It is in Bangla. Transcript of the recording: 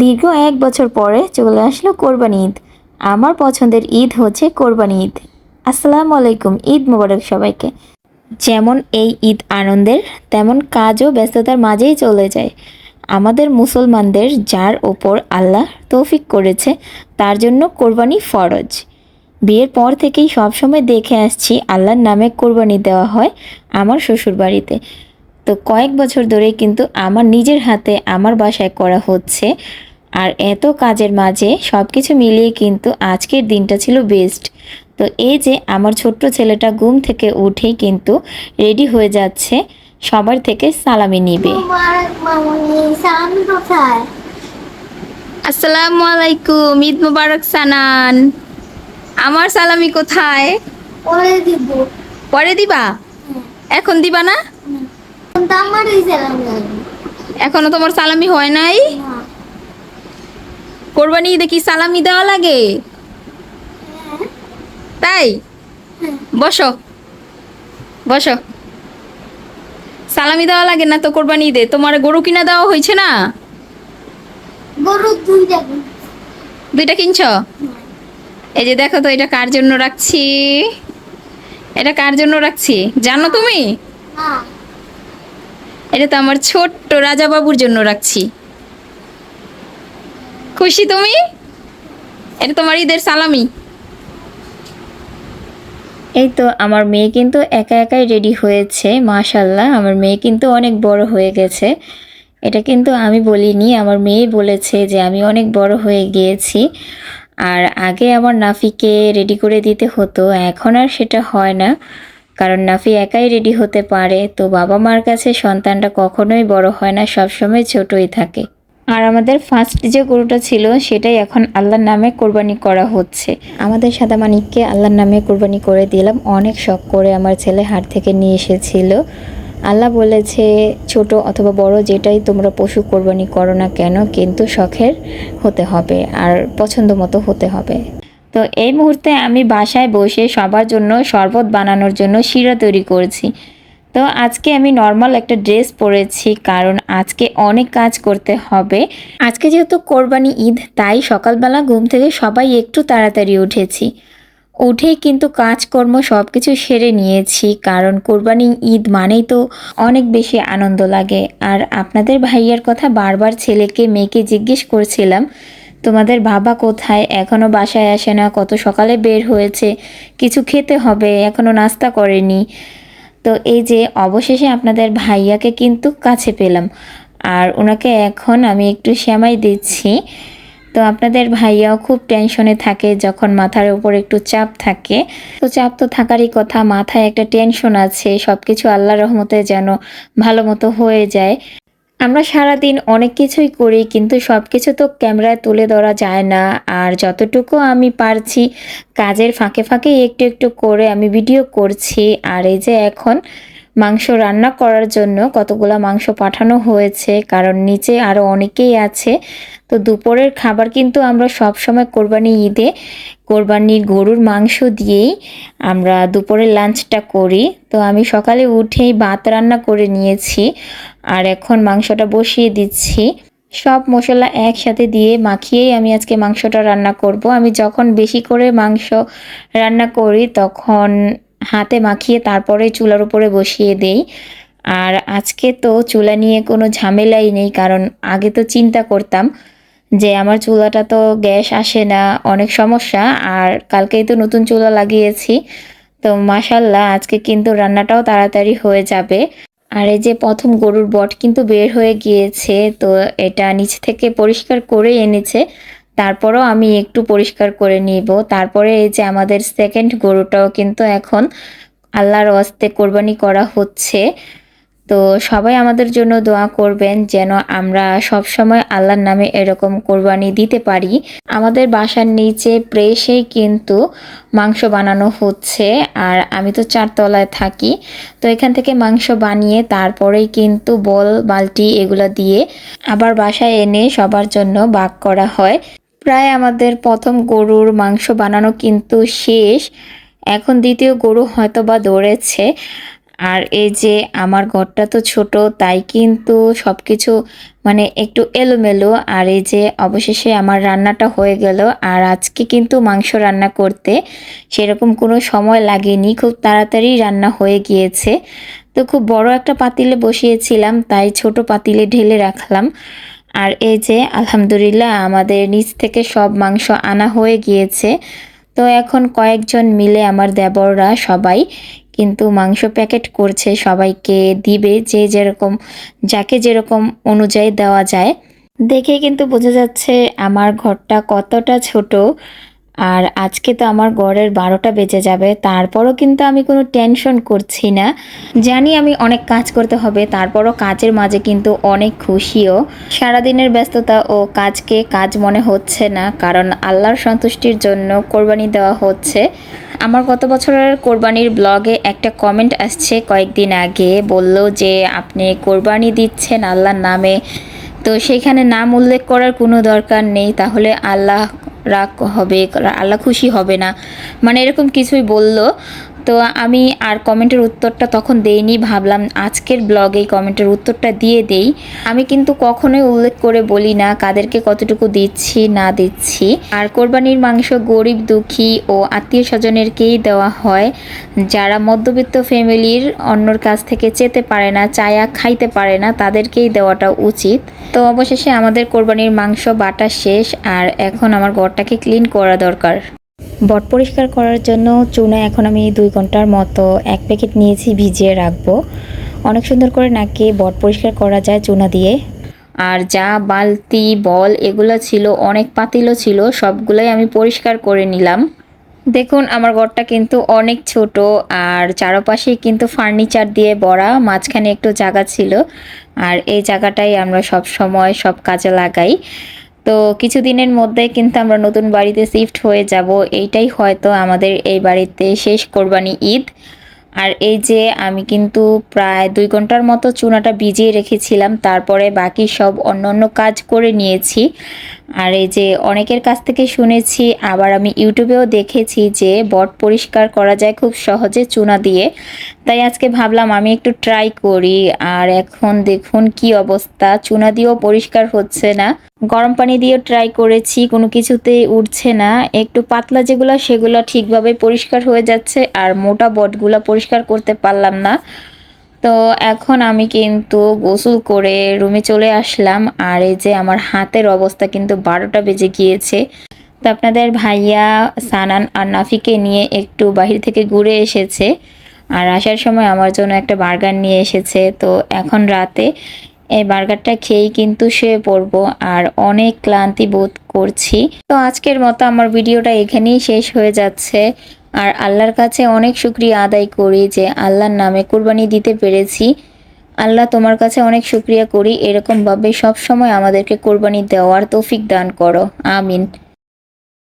দীর্ঘ এক বছর পরে চলে আসলো কোরবানি ঈদ। আমার পছন্দের ঈদ হচ্ছে কোরবানি ঈদ। আসসালামু আলাইকুম, ঈদ মোবারক সবাইকে। যেমন এই ঈদ আনন্দের, তেমন কাজও ব্যস্ততার মাঝেই চলে যায়। আমাদের মুসলমানদের যার ওপর আল্লাহ তৌফিক করেছে, তার জন্য কোরবানি ফরজ। বিয়ের পর থেকেই সবসময় দেখে আসছি আল্লাহর নামে কোরবানি দেওয়া হয় আমার শ্বশুর বাড়িতে তো কয়েক বছর ধরে কিন্তু আমার নিজের হাতে আমার বাসায় করা হচ্ছে আর এত কাজের মাঝে সব কিছু মিলিয়ে কিন্তু আজকের দিনটা ছিল বেস্ট। তো এই যে আমার ছোট্ট ছেলেটা ঘুম থেকে উঠেই কিন্তু রেডি হয়ে যাচ্ছে সবার থেকে সালামি নিবে। আসসালামু আলাইকুম ঈদ মুবারক সানান। আমার সালামি কোথায়? পরে দিব। পরে দিবা? এখন দিবা না? এখনও তোমার সালামি হয় নাই? না। কোরবানি ঈদে কি সালামি দেওয়া লাগে? তাই? বসো। বসো। সালামি দেওয়া লাগে না তো কোরবানি ঈদে? তোমার গরু কিনা দেওয়া হয়েছে না? গরু দুই দুইটা কিনছ? এই যে দেখো তো এটা কার জন্য রাখছি? এটা কার জন্য রাখছি? জানো তুমি? এটা তো আমার ছোট্ট রাজা বাবুর জন্য রাখছি। খুশি তুমি? এটা তোমার ঈদের সালামি। এই তো, আমার মেয়ে কিন্তু একা একাই রেডি হয়েছে মাশাল্লাহ আমার মেয়ে কিন্তু অনেক বড় হয়ে গেছে। এটা কিন্তু আমি বলিনি, আমার মেয়ে বলেছে যে আমি অনেক বড় হয়ে গিয়েছি। আর আগে আমার নাফিকে রেডি করে দিতে হতো, এখন আর সেটা হয় না। কারণ নাফি একাই রেডি হতে পারে, তো বাবা মার কাছে সন্তানটা কখনোই বড় হয় না, সবসময় ছোটই থাকে। আর আমাদের ফার্স্ট যে গরুটা ছিল, সেটাই এখন আল্লাহর নামে কোরবানি করা হচ্ছে। আমাদের সাদা মানিককে আল্লাহর নামে কোরবানি করে দিলাম। অনেক শখ করে আমার ছেলে হাট থেকে নিয়ে এসেছিল। আল্লাহ বলেছে, ছোট অথবা বড় যেটাই তোমরা পশু কোরবানি করো না কেন, কিন্তু শখের হতে হবে আর পছন্দ মতো হতে হবে। তো এই মুহূর্তে আমি বাসায় বসে সবার জন্য শরবত বানানোর জন্য শিরা তৈরি করছি। তো আজকে আমি নর্মাল একটা ড্রেস পরেছি, কারণ আজকে অনেক কাজ করতে হবে। আজকে যেহেতু কোরবানি ঈদ, তাই সকালবেলা ঘুম থেকে সবাই একটু তাড়াতাড়ি উঠেছি। উঠেই কিন্তু কাজকর্ম সব কিছু সেরে নিয়েছি, কারণ কোরবানি ঈদ মানেই তো অনেক বেশি আনন্দ লাগে। আর আপনাদের ভাইয়ার কথা বারবার ছেলেকে, মেয়েকে জিজ্ঞেস করছিলাম, তোমাদের বাবা কোথায়? এখনও বাসায় আসে না, কত সকালে বের হয়েছে? কিছু খেতে হবে, এখনও নাস্তা করেনি। তো এই যে অবশেষে আপনাদের ভাইয়াকে কিন্তু কাছে পেলাম। আর ওনাকে এখন আমি একটু শ্যামাই দিচ্ছি। তো আপনাদের ভাইয়াও খুব টেনশনে থাকে, যখন মাথার উপর একটু চাপ থাকে। তো চাপ তো থাকারই কথা, মাথায় একটা টেনশন আছে সব কিছু আল্লাহ রহমতে যেন ভালো মতো হয়ে যায়। আমরা সারাদিন অনেক কিছুই করি, কিন্তু সব কিছু তো ক্যামেরায় তুলে ধরা যায় না। আর যতটুকু আমি পারছি, কাজের ফাঁকে ফাঁকে একটু একটু করে আমি ভিডিও করছি। আর এই যে এখন মাংস রান্না করার জন্য কতগুলো মাংস পাঠানো হয়েছে, কারণ নিচে আরও অনেকেই আছে। তো দুপুরের খাবার কিন্তু আমরা সব সময় কোরবানি ঈদে কোরবানির গরুর মাংস দিয়েই আমরা দুপুরের লাঞ্চটা করি। তো আমি সকালে উঠেই ভাত রান্না করে নিয়েছি আর এখন মাংসটা বসিয়ে দিচ্ছি। সব মশলা একসাথে দিয়ে মাখিয়েই আমি আজকে মাংসটা রান্না করব। আমি যখন বেশি করে মাংস রান্না করি তখন হাতে মাখিয়ে তারপরে চুলার উপরে বসিয়ে দেই। আর আজকে তো চুলা নিয়ে কোনো ঝামেলাই নেই, কারণ আগে তো চিন্তা করতাম যে আমার চুলাটা তো গ্যাস আসে না, অনেক সমস্যা। আর কালকেই তো নতুন চুলা লাগিয়েছি। তো মাসাল্লাহ আজকে কিন্তু রান্নাটাও তাড়াতাড়ি হয়ে যাবে। আর এই যে প্রথম গরুর বট কিন্তু বের হয়ে গিয়েছে, তো এটা নিচ থেকে পরিষ্কার করে এনেছে। তারপরও আমি একটু পরিষ্কার করে নিব। তারপরে এই যে আমাদের সেকেন্ড গরুটাও কিন্তু এখন আল্লাহর অস্তে কোরবানি করা হচ্ছে। তো সবাই আমাদের জন্য দোয়া করবেন যেন আমরা সব সময় আল্লাহর নামে এরকম কোরবানি দিতে পারি। আমাদের বাসার নিচে প্রেসেই কিন্তু মাংস বানানো হচ্ছে আর আমি তো চারতলায় থাকি। তো এখান থেকে মাংস বানিয়ে তারপরেই কিন্তু বল, বালতি এগুলো দিয়ে আবার বাসায় এনে সবার জন্য বাক করা হয়। প্রায় আমাদের প্রথম গরুর মাংস বানানো কিন্তু শেষ। এখন দ্বিতীয় গরু হয়তো বা দৌড়েছে আর এই যে আমার ঘরটা তো ছোট, তাই কিন্তু সব কিছু মানে একটু এলোমেলো। আর এই যে অবশেষে আমার রান্নাটা হয়ে গেল। আর আজকে কিন্তু মাংস রান্না করতে সেরকম কোনো সময় লাগেনি। খুব তাড়াতাড়ি রান্না হয়ে গিয়েছে। তো খুব বড় একটা পাতিলে বসিয়েছিলাম, তাই ছোট পাতিলে ঢেলে রাখলাম। আর এই যে, আলহামদুলিল্লাহ, আমাদের নিচ থেকে সব মাংস আনা হয়ে গিয়েছে। তো এখন কয়েকজন মিলে আমার দেবররা সবাই কিন্তু মাংস প্যাকেট করছে, সবাইকে দিবে, যে যেরকম, যাকে যেরকম অনুযায়ী দেওয়া যায়। দেখে কিন্তু বোঝা যাচ্ছে, আমার ঘরটা কতটা ছোট। আর আজকে তো আমার গড়ের বারোটা বেজে যাবে, তারপরও কিন্তু আমি কোনো টেনশন করছি না। জানি আমি অনেক কাজ করতে হবে, তারপরও কাজের মাঝে কিন্তু অনেক খুশিও। সারাদিনের ব্যস্ততা ও কাজকে কাজ মনে হচ্ছে না, কারণ আল্লাহর সন্তুষ্টির জন্য কোরবানি দেওয়া হচ্ছে। আমার গত বছরের কোরবানির ব্লগে একটা কমেন্ট আসছে কয়েকদিন আগে, বলল যে আপনি কোরবানি দিচ্ছেন আল্লাহর নামে, তো সেখানে নাম উল্লেখ করার কোনো দরকার নেই, তাহলে আল্লাহ রাগ হবে আল্লাহ খুশি হবে না। মানে এরকম কিছুই বলল। তো আমি আর কমেন্টের উত্তরটা তখন দেইনি, ভাবলাম আজকের ব্লগে কমেন্টের উত্তরটা দিয়ে দেই। আমি কিন্তু কখনোই উল্লেখ করে বলি না কাদেরকে কতটুকু দিচ্ছি, না দিচ্ছি। আর কোরবানির মাংস গরিব দুঃখী ও আত্মীয় স্বজনেরকেই দেওয়া হয়। যারা মধ্যবিত্ত ফ্যামিলির অন্যর কাছ থেকে চেতে পারে না, চায়া খাইতে পারে না, তাদেরকেই দেওয়াটা উচিত। তো অবশেষে আমাদের কোরবানির মাংস বাটা শেষ, আর এখন আমার ঘরটাকে ক্লিন করা দরকার। বট পরিষ্কার করার জন্য চুনা এখন আমি দুই ঘণ্টার মতো এক প্যাকেট নিয়েছি ভিজিয়ে রাখব। অনেক সুন্দর করে নাকি বট পরিষ্কার করা যায় চুনা দিয়ে। আর যা বালতি, বল এগুলো ছিল, অনেক পাতিলও ছিল, সবগুলোই আমি পরিষ্কার করে নিলাম। দেখুন, আমার ঘরটা কিন্তু অনেক ছোট, আর চারপাশেই কিন্তু ফার্নিচার দিয়ে ভরা, মাঝখানে একটু জায়গা ছিল। আর এই জায়গাটাই আমরা সব সময় সব কাজে লাগাই। তো কিছুদিনের মধ্যে কিন্তু আমরা নতুন বাড়িতে শিফট হয়ে যাব। এইটাই হয়তো আমাদের এই বাড়িতে শেষ কোরবানি ঈদ। আর এই যে আমি কিন্তু প্রায় দুই ঘণ্টার মতো চুনাটা ভিজিয়ে রেখেছিলাম, তারপরে বাকি সব অন্য অন্য কাজ করে নিয়েছি। আর এই যে অনেকের কাছ থেকে শুনেছি, আবার আমি ইউটিউবেও দেখেছি যে বট পরিষ্কার করা যায় খুব সহজে চুনা দিয়ে। তাই আজকে ভাবলাম আমি একটু ট্রাই করি, আর এখন দেখুন কি অবস্থা। চুনা দিয়েও পরিষ্কার হচ্ছে না। গরম পানি দিয়েও ট্রাই করেছি, কোনো কিছুতেই উঠছে না। একটু পাতলা যেগুলো, সেগুলো ঠিকভাবে পরিষ্কার হয়ে যাচ্ছে, আর মোটা বটগুলো পরিষ্কার করতে পারলাম না। তো এখন আমি কিন্তু গোসল করে রুমে চলে আসলাম, আর এই যে আমার হাতের অবস্থা কিন্তু বারোটা বেজে গিয়েছে। তো আপনাদের ভাইয়া সানান আর নাফিকে নিয়ে একটু বাহির থেকে ঘুরে এসেছে, আর আসার সময় আমার জন্য একটা বার্গার নিয়ে এসেছে। তো এখন রাতে এই বার্গারটা খেয়েই কিন্তু শুয়ে পড়ব, আর অনেক ক্লান্তি বোধ করছি। তো আজকের মতো আমার ভিডিওটা এখানেই শেষ হয়ে যাচ্ছে। আর আল্লাহর কাছে অনেক শুক্রিয়া আদায় করি যে আল্লাহর নামে কুরবানি দিতে পেরেছি। আল্লাহ তোমার কাছে অনেক শুক্রিয়া করি। এরকমভাবে সবসময় আমাদেরকে কোরবানি দেওয়ার তৌফিক দান করো। আমিন।